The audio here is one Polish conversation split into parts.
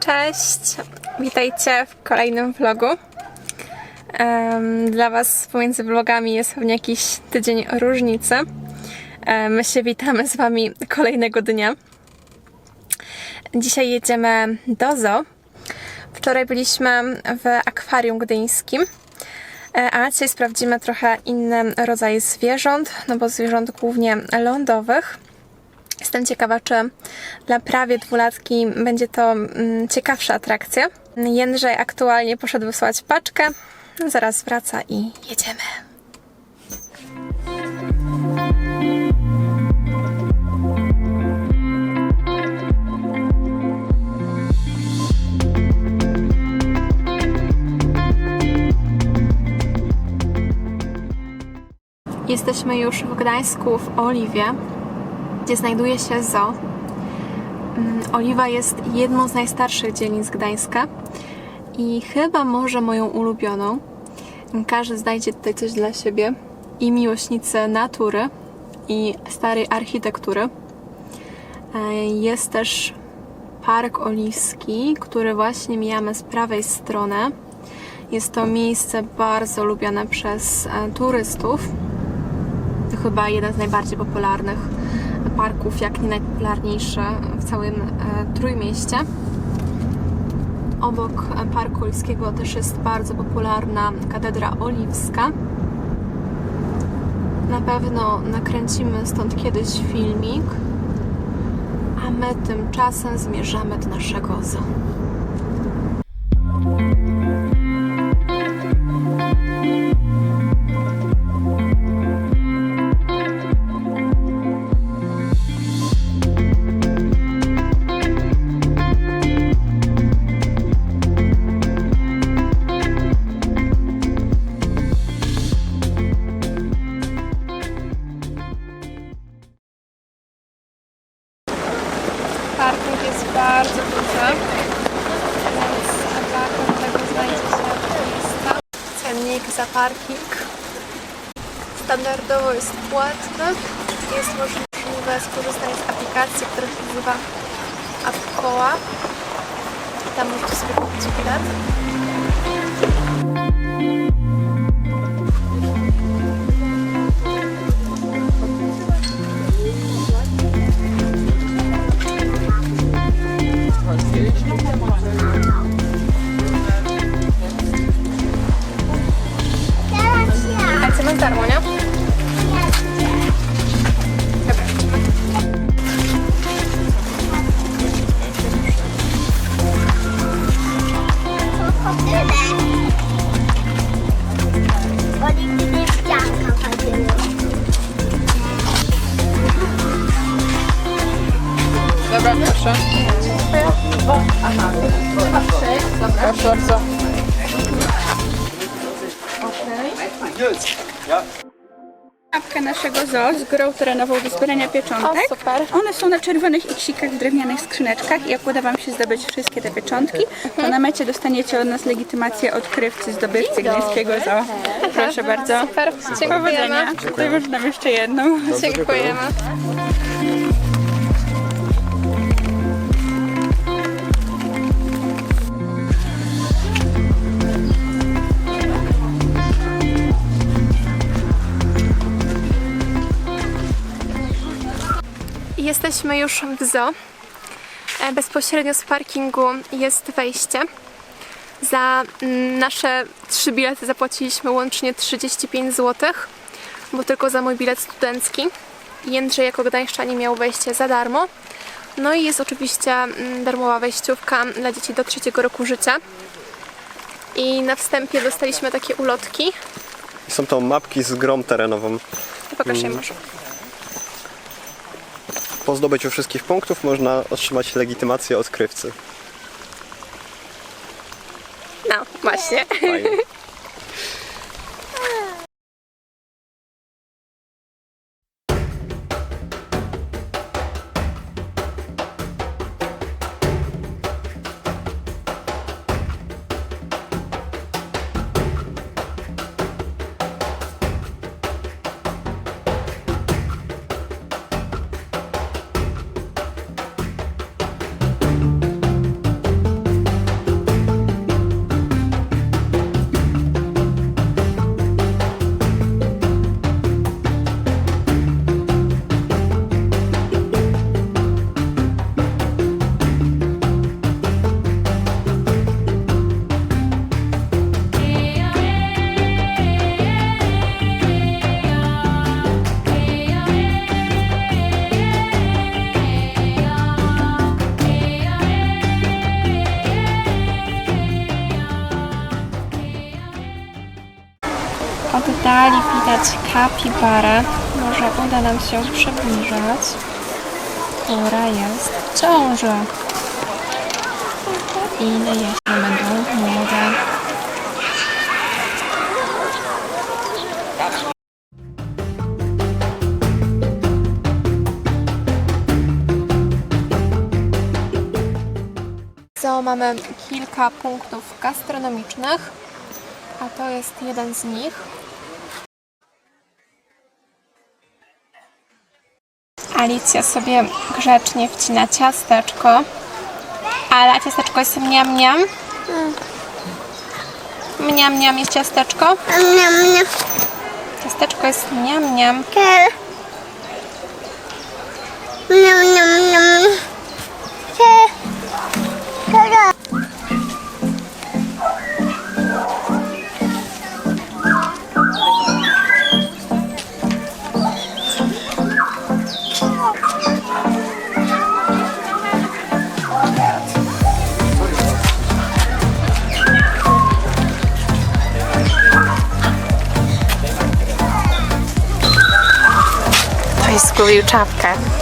Cześć! Witajcie w kolejnym vlogu. Dla Was pomiędzy vlogami jest pewnie jakiś tydzień różnicy. My się witamy z Wami kolejnego dnia. Dzisiaj jedziemy do zoo. Wczoraj byliśmy w akwarium gdyńskim, E, a dzisiaj sprawdzimy trochę inny rodzaj zwierząt, no bo zwierząt głównie lądowych. Jestem ciekawa, czy dla prawie dwulatki będzie to mm, ciekawsza atrakcja. Jędrzej aktualnie poszedł wysłać paczkę. Zaraz wraca i jedziemy. Jesteśmy już w Gdańsku w Oliwie, gdzie znajduje się zoo. Mm, Oliwa jest jedną z najstarszych dzielnic Gdańska i chyba może moją ulubioną. Każdy znajdzie tutaj coś dla siebie i miłośnicy natury i starej architektury. E, Jest też Park Oliwski, który właśnie mijamy z prawej strony. Jest to miejsce bardzo lubiane przez e, turystów. To chyba jeden z najbardziej popularnych parków, jak nie najpopularniejszy w całym e, Trójmieście. Obok e, Parku Oliwskiego też jest bardzo popularna Katedra Oliwska. Na pewno nakręcimy stąd kiedyś filmik, a my tymczasem zmierzamy do naszego zoo. Standardowo jest płatny. Jest możliwe skorzystanie z aplikacji, która się nazywa AppKoła. Tam możecie sobie kupić bilet. Proszę bardzo. Apkę naszego zoo z grą terenową do zbierania pieczątek. O, super. One są na czerwonych iksikach w drewnianych skrzyneczkach i jak uda Wam się zdobyć wszystkie te pieczątki, to na mecie dostaniecie od nas legitymację odkrywcy, zdobywcy gdańskiego zoo. Proszę bardzo. Super, dziękujemy. Powodzenia. Tutaj już nam jeszcze jedną. Dziękujemy. Jesteśmy już w zoo. E, Bezpośrednio z parkingu jest wejście. Za mm, nasze trzy bilety zapłaciliśmy łącznie 35 zł, bo tylko za mój bilet studencki. Jędrzej jako gdańszczanie miał wejście za darmo. No i jest oczywiście mm, darmowa wejściówka dla dzieci do trzeciego roku życia. I na wstępie dostaliśmy takie ulotki. Są to mapki z grą terenową. Pokaż je może. Po zdobyciu wszystkich punktów można otrzymać legitymację odkrywcy. No, właśnie. Fajnie. Kapibarę. Może uda nam się przybliżać. Która jest w ciąży. Ile jeszcze będą młode? Co mamy kilka punktów gastronomicznych, a to jest jeden z nich. Alicja sobie grzecznie wcina ciasteczko. Ale a ciasteczko jest mniam mniam. Mniam mniam jest ciasteczko. Miam, miam, Ciasteczko jest mniam mniam. ke. Miam, miam, zgubił czapkę.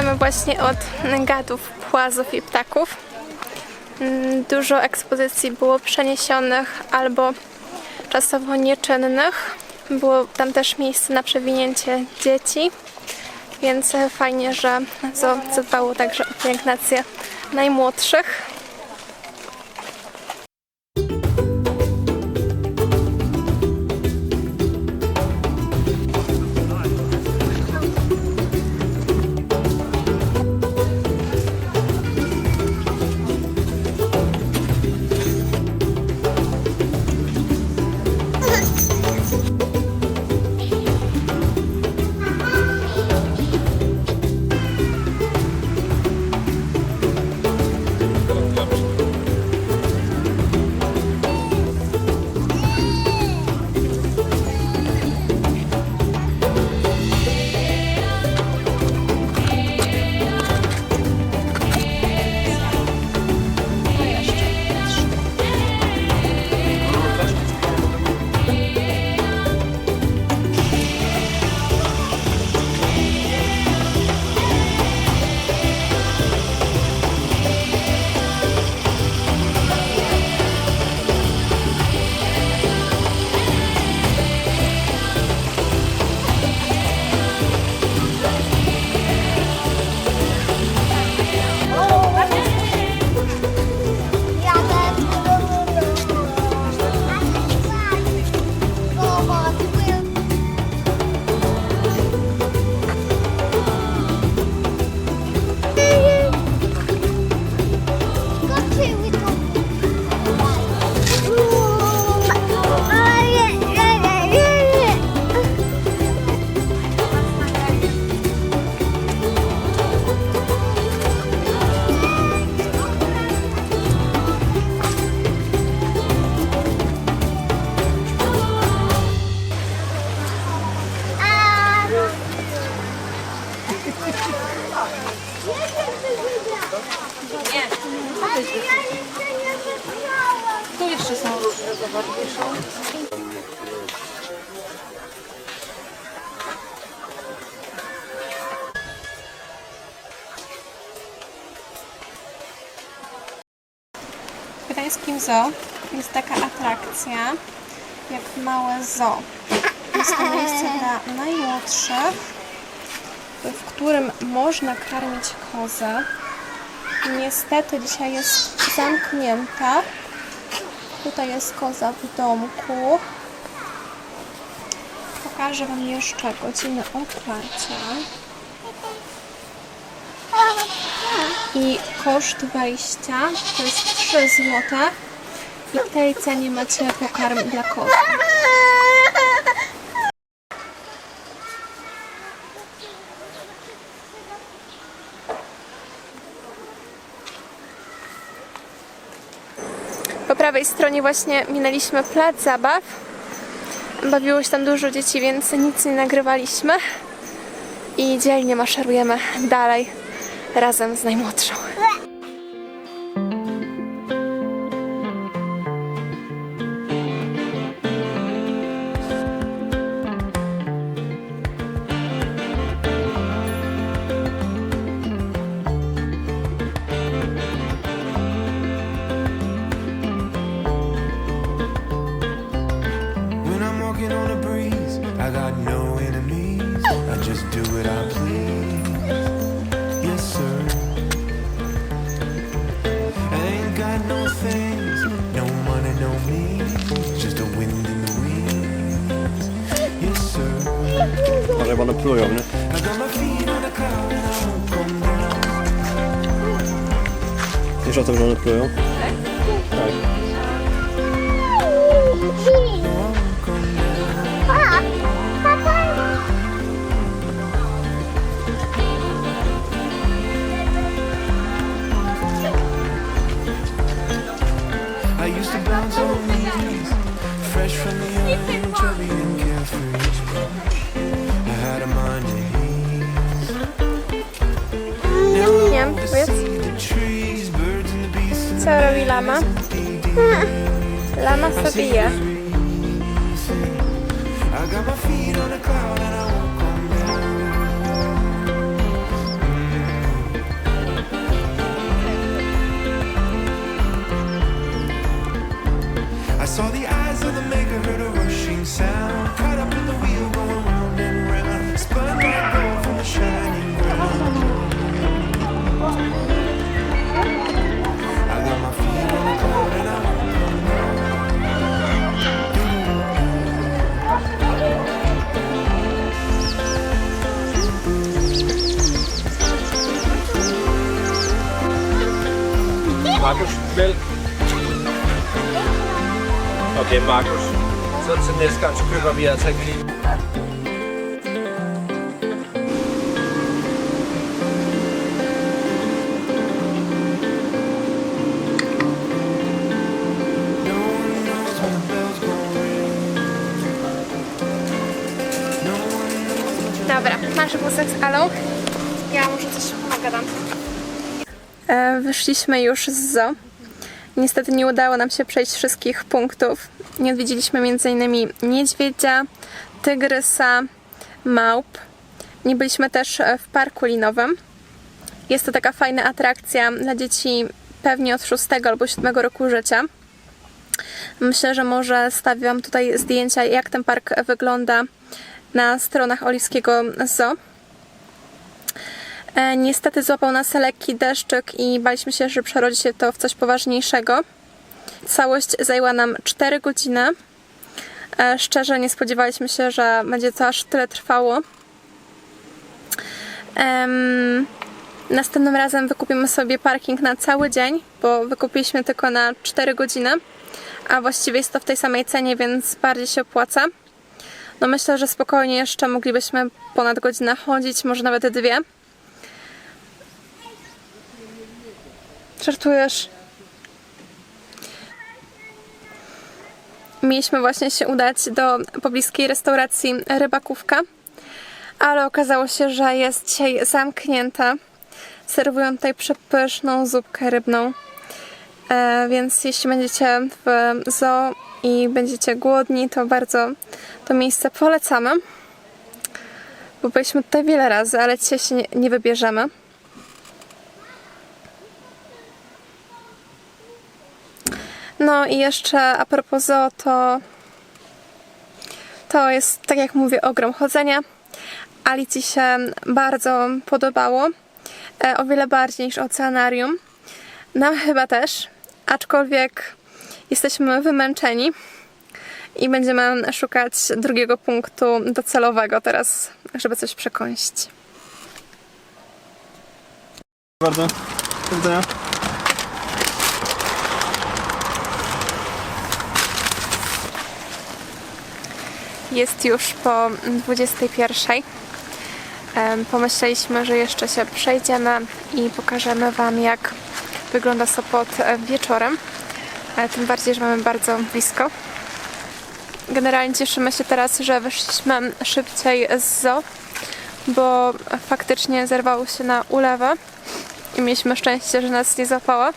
Wracamy właśnie od gadów, płazów i ptaków. Mm, Dużo ekspozycji było przeniesionych albo czasowo nieczynnych. Było tam też miejsce na przewinięcie dzieci, więc fajnie, że zadbało także o pielęgnację najmłodszych. Gdańskim Zoo jest taka atrakcja jak małe zoo. Jest to miejsce dla najmłodszych, w którym można karmić kozę. Niestety dzisiaj jest zamknięta. Tutaj jest koza w domku. Pokażę Wam jeszcze godzinę otwarcia. I koszt wejścia to jest 3 zł. I w tej cenie macie pokarm dla kozy. Po prawej stronie właśnie minęliśmy plac zabaw. Bawiło się tam dużo dzieci, więc nic nie nagrywaliśmy. I dzielnie maszerujemy dalej razem z najmłodszą. Wiesz o tym, że lama? Lama sobie je. One knows when Dobra, masz wózek z Alą? Ja może coś nagadam. E, wyszliśmy już z zoo. Niestety nie udało nam się przejść wszystkich punktów. Nie odwiedziliśmy m.in. niedźwiedzia, tygrysa, małp. Nie byliśmy też e, w parku linowym. Jest to taka fajna atrakcja dla dzieci pewnie od 6 albo 7 roku życia. Myślę, że może stawię Wam tutaj zdjęcia, jak ten park wygląda na stronach Oliwskiego Zoo. E, niestety złapał nas lekki deszczyk i baliśmy się, że przerodzi się to w coś poważniejszego. Całość zajęła nam 4 godziny. E, szczerze nie spodziewaliśmy się, że będzie to aż tyle trwało. Em, następnym razem wykupimy sobie parking na cały dzień, bo wykupiliśmy tylko na 4 godziny, a właściwie jest to w tej samej cenie, więc bardziej się opłaca. No myślę, że spokojnie jeszcze moglibyśmy ponad godzinę chodzić, może nawet dwie. Żartujesz? Mieliśmy właśnie się udać do pobliskiej restauracji Rybakówka, ale okazało się, że jest dzisiaj zamknięte. Serwują tutaj przepyszną zupkę rybną. E, więc jeśli będziecie w zoo i będziecie głodni, to bardzo to miejsce polecamy. Bo byliśmy tutaj wiele razy, ale dzisiaj się nie, nie wybierzemy. No i jeszcze a propos zoo, to to jest, tak jak mówię, ogrom chodzenia. Alicji się bardzo podobało. E, o wiele bardziej niż oceanarium. Nam chyba też, aczkolwiek jesteśmy wymęczeni i będziemy szukać drugiego punktu docelowego teraz, żeby coś przekąsić. Bardzo. Do widzenia. Jest już po 21. Em, Pomyśleliśmy, że jeszcze się przejdziemy i pokażemy Wam, jak wygląda Sopot e, wieczorem. E, Tym bardziej, że mamy bardzo blisko. Generalnie cieszymy się teraz, że wyszliśmy szybciej z zoo, bo faktycznie zerwało się na ulewę i mieliśmy szczęście, że nas nie złapała.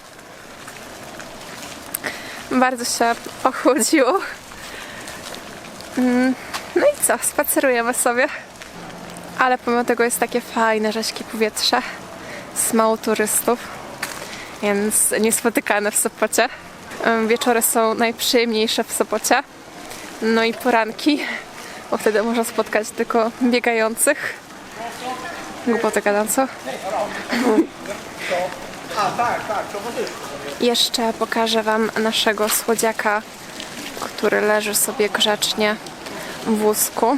Bardzo się ochłodziło. No i co, spacerujemy sobie. Ale pomimo tego jest takie fajne, rzeźkie powietrze. Jest mało turystów, więc niespotykane w Sopocie. Wieczory są najprzyjemniejsze w Sopocie. No i poranki, bo wtedy można spotkać tylko biegających. Głupoty gadam, co? Jeszcze pokażę Wam naszego słodziaka, który leży sobie grzecznie w wózku.